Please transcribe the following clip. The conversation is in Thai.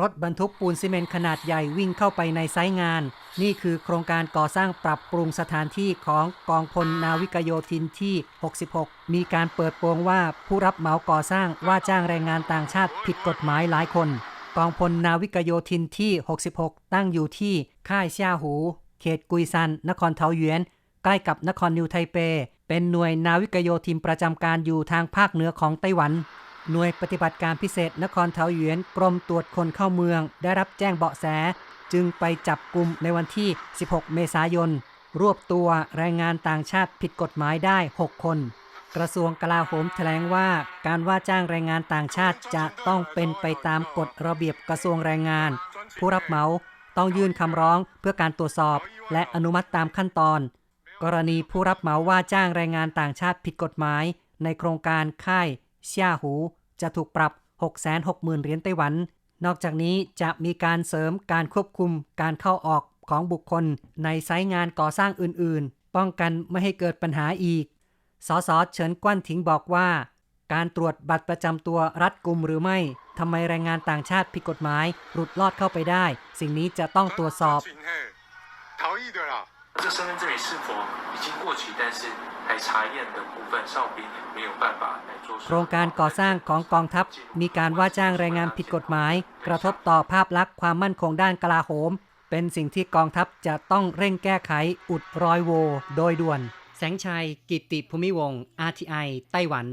รถบรรทุกปูนซีเมนต์ขนาดใหญ่วิ่งเข้าไปในไซต์งาน นี่คือโครงการก่อสร้างปรับปรุงสถานที่ของกองพลนาวิกโยธินที่ 66 มีการเปิดโปงว่าผู้รับเหมาก่อสร้างว่าจ้างแรงงานต่างชาติผิดกฎหมายหลายคน กองพลนาวิกโยธินที่ 66 ตั้งอยู่ที่ค่ายช่าหู เขตกุยซัน นครเทาหยวนใกล้กับนครนิวไทเป เป็นหน่วยนาวิกโยธินประจำการอยู่ทางภาคเหนือของไต้หวัน หน่วยปฏิบัติการพิเศษนครเทาหยวนกรมตรวจคนเข้าเมือง ได้รับแจ้งเบาะแส จึงไปจับกลุ่มในวันที่ 16 เมษายน รวบตัวแรงงานต่างชาติผิดกฎหมายได้ 6 คน กระทรวงกลาโหมแถลงว่าการว่าจ้างแรงงานต่างชาติจะต้องเป็นไปตามกฎระเบียบกระทรวงแรงงาน ผู้รับเหมาต้องยื่นคำร้องเพื่อการตรวจสอบ และอนุมัติตามขั้นตอน กรณีผู้รับเหมาว่าจ้างแรงงานต่างชาติผิดกฎหมาย ในโครงการค่าย เซี่ยหู จะถูกปรับ 660,000 เหรียญไต้หวัน นอกจากนี้จะมีการเสริมการควบคุมการเข้าออกของบุคคลในไซต์งานก่อสร้างอื่นๆ ป้องกันไม่ให้เกิดปัญหาอีก สสเฉินกว้านถิงบอกว่า การตรวจบัตรประจำตัวรัดกลุ่มหรือไม่ทำไมแรงงานต่างชาติผิดกฎหมายหลุดลอดเข้าไปได้ สิ่งนี้จะต้องตรวจสอบ 这身份证明是否已经过期，但是还查验的部分，哨兵没有办法来做。 โครงการก่อสร้างของกองทัพ มีการว่าจ้างแรงงานผิดกฎหมาย กระทบต่อภาพลักษณ์ความมั่นคงด้านกลาโหม เป็นสิ่งที่กองทัพจะต้องเร่งแก้ไขอุดรอยโหวโดยด่วน แสงชัย กิตติภูมิวงศ์ RTI ไต้หวัน